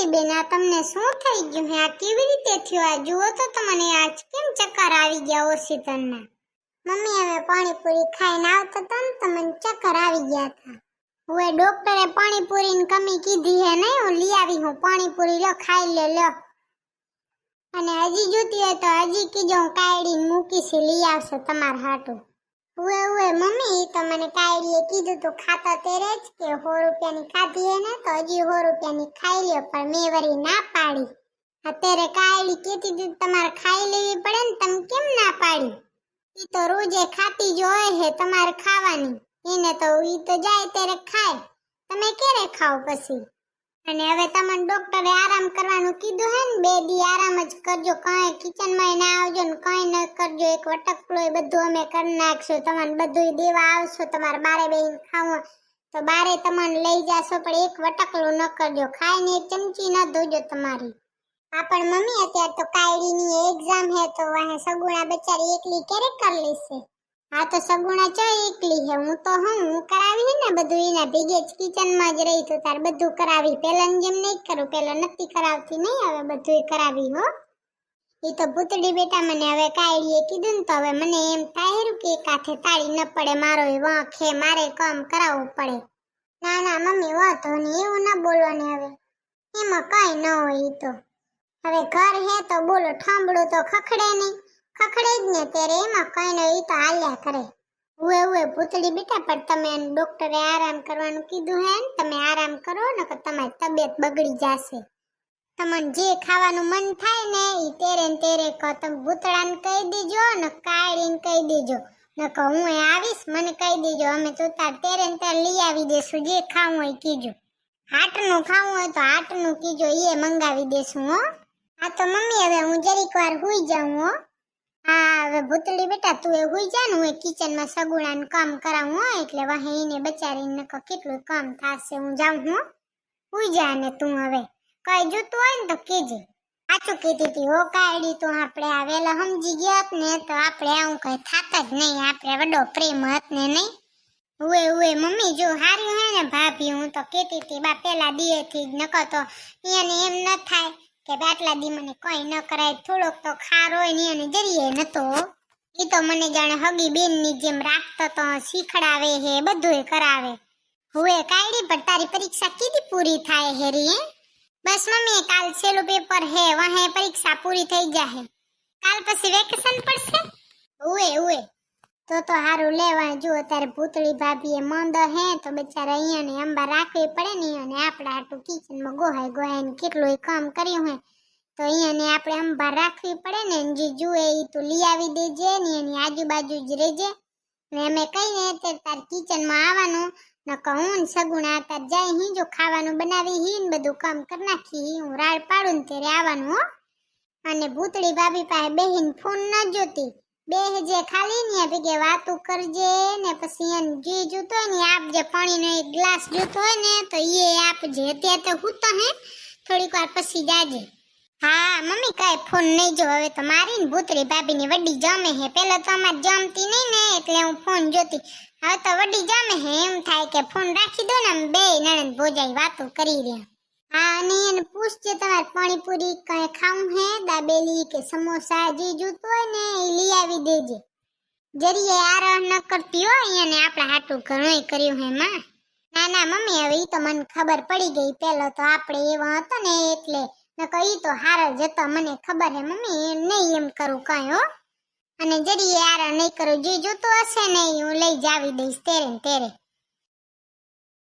પૂતળી બેન, આ તમને શું થઈ ગયું? હે, આ કેવી રીતે થયું? આ જુઓ તો તમને આજ કેમ ચક્કર આવી ગયા ઓશિતનના મમ્મી, હવે પાણીપુરી ખાઈને આવતા તો ને તમને ચક્કર આવી ગયા હતા. હવે ડોક્ટરે પાણીપુરીની કમી કીધી હે નહીં? હું લઈ આવી, હું પાણીપુરી લો, ખાઈ લે, લો. અને હજી જોતી હોય તો હજી કીજો, હું કાયડીને મૂકીશ લઈ આવશે તમારા હાટું. મમ્મી તો મને કાયડીએ કીધું તું ખાતા તેરે જ કે સો રૂપિયાની ખાધી હે ને તો હજી સો રૂપિયાની ખાઈ લ્યો, પણ મેં વળી ના પાડી. અત્યારે કાયડી કેતી તું તમારે ખાઈ લેવી પડે ને, તમે કેમ ના પાડી? એ તો રોજે ખાતી જ હોય હે તમારે ખાવાની. એને તો એ તો જાય ત્યારે ખાય. તમે ક્યારે ખાઓ પછી? અને હવે તમને ડોક્ટરે આરામ કરવાનું કીધું હે ને, બે દી આરામ જ કરજો, કાંઈ કિચનમાં ના આવજો ને કાંઈ ન કરજો, એક વટકલો એ બધું અમે કરી નાખશું, તમને બધું દેવા આવશો, તમારે બારે બેહીને ખાવું તો બારે તમને લઈ જાશો, પણ એક વટકલો ન કરજો, ખાઈને એક ચમચી ન ધોજો તમારી. હા, પણ મમ્મી, અત્યારે તો કાયડીની એક્ઝામ હે, તો વાહે સગુણા બચારી એકલી ક્યારે કરી લેશે? હા, તો સગુણા ચો એકલી હે, હું તો હું હું કરાવી ને બધું એના ભેગે જ રહી તો તાર બધું કરાવી. પેલા જેમ નહીં કરું પેલા નથી કરાવતી, નહીં હવે બધું કરાવી, હો. એ તો ભૂતડી બેટા મને હવે કાયડીએ કીધું ને તો હવે મને એમ થાય કે એક તાળી ન પડે, મારો વાંક મારે કામ કરાવવું પડે. ના ના, મમ્મી, વાંધો નહીં, એવું ના બોલવાની હવે. એમાં કઈ ન હોય એ તો. હવે ઘર હે તો બોલો ઠાંબડું તો ખખડે નહીં. ખખડે જ ને ત્યારે એમાં કઈ ન તો હાલ્યા કરે. ઉએ ઓએ ભૂતળી બેટા, પણ તમે ડોક્ટરે આરામ કરવાનું કીધું હે ને, તમે આરામ કરો ને કે તમારી તબિયત બગડી જશે. તમને જે ખાવાનું મન થાય ને એ તેરે ને તેરે કહો તમે ભૂતળાને કહી દેજો, ને કાળીને કહી દેજો. ને કહો હું એ આવીશ, મને કહી દેજો, અમે તો તાર તેરે ને તાર લઈ આવી દેશું, જે ખાવું હોય કીજો. હાટનું ખાવું હોય તો હાટનું કીજો એ મંગાવી દેશું, હો. આ તો મમ્મી, હવે હું જરીક વાર હુઈ જાઉં, હો. હા, હવે ભૂતળી બેટા, તું એ હુઈ જા ને, હું એ કિચનમાં સગુણાનું કામ કરાવું, હો, એટલે વાહે એને બચારીને નકર કેટલું કામ થાશે, હું જાઉં, હું. હુઈ જા ને તું હવે. કઈ જોતું હોય ને તો કેજે સાચું કીધી હતી હો, કાયડી તો આપણે આ વેલા સમજી ગયા ને, તો આપણે આવું કઈ થાત જ નહીં, આપણે વડો પ્રેમ હત ને નહીં. ઉએ ઉએ મમ્મી, જો હાર્યું હે ને ભાભી, હું તો કેતી હતી બા, પેલા દિયેથી જ નકો તો એને એમ ન થાય. કે આટલા દી મને કોઈ ન કરાય, થોડોક તો ખાર હોય ને એને જરીએ નતો. એ તો મને જાણે હગી બેનની જેમ રાખતો તો શીખડાવે હે, બધુંય કરાવે. હુએ કાયડી પણ તારી પરીક્ષા કીધી પૂરી થાય હેરી બસ મમ્મી, કાલ છેલ્લું પેપર હે, વહે પરીક્ષા પૂરી થઈ જાહે. કાલ પછી વેકેશન પડશે? હુએ ઉએ તો તો સારું લેવા જો અત્યારે ભૂતળી ભાભી એ મંદ હે, તો બિચારા અહીંયા ને અંબા રાખવી પડે ને અને આપણા હાટું કિચનમાં ગોહાય ગોહાય ને કેટલું કામ કર્યું હે તો અહીંયા ને આપણે અંબા રાખવી પડે ને જે જુએ એ તું લઈ આવી દેજે ને એની આજુબાજુ જ રહેજે. ને અમે કહીને અત્યારે તાર કિચનમાં આવવાનું, નકર હું ને સગુણા તાર જાય હી, જો ખાવાનું બનાવી હી ને બધું કામ કરી નાખી હી, હું રાડ પાડું ને ત્યારે આવવાનું હો. અને ભૂતળી ભાભી પાસે બહેન ફોન ન જોતી. બેહજે ખાલી ને ભેગે વાતું કરજે ને પછી એને જે જોતો હોય ને આપજે પાણીનો એક ગ્લાસ જોતો હોય ને તો એ આપજે અત્યારે તો હું તો હે થોડીક વાર પછી જાજે. હા, મમ્મી કાંઈ ફોન નહીં જો, હવે તો મારી ને ભૂતળી ભાભીની વડી જમે હે. પેલો તો અમારે જમતી નહીં ને, એટલે હું ફોન જોતી. હવે તો વડી જમે હે, એમ થાય કે ફોન રાખી દો ને બે નણંદ ભોજાઈ વાતું કરી રહ્યા. હા અને એને પૂછજે તમારે પાણીપુરી કઈ ખાવું હે? દાબેલી કે સમોસા, જે જોતું હોય ને એ લઈ આવી દેજે. જરીએ આરહ ન કરતી હોય એને આપણે હાટું ઘણું કર્યું હે માં. ના ના, મમ્મી, હવે ઈ તો મને ખબર પડી ગઈ. પેલો તો આપણે એવા હતો ને એટલે નકર ઈ તો હારો જ હતો. મને ખબર હે મમ્મી નહીં એમ કરું કાંઈ, હો. અને જરીએ આરા નહીં કરું, જે જોતું હશે ને હું લઈ જ આવી દઈશ તેરે તેરે.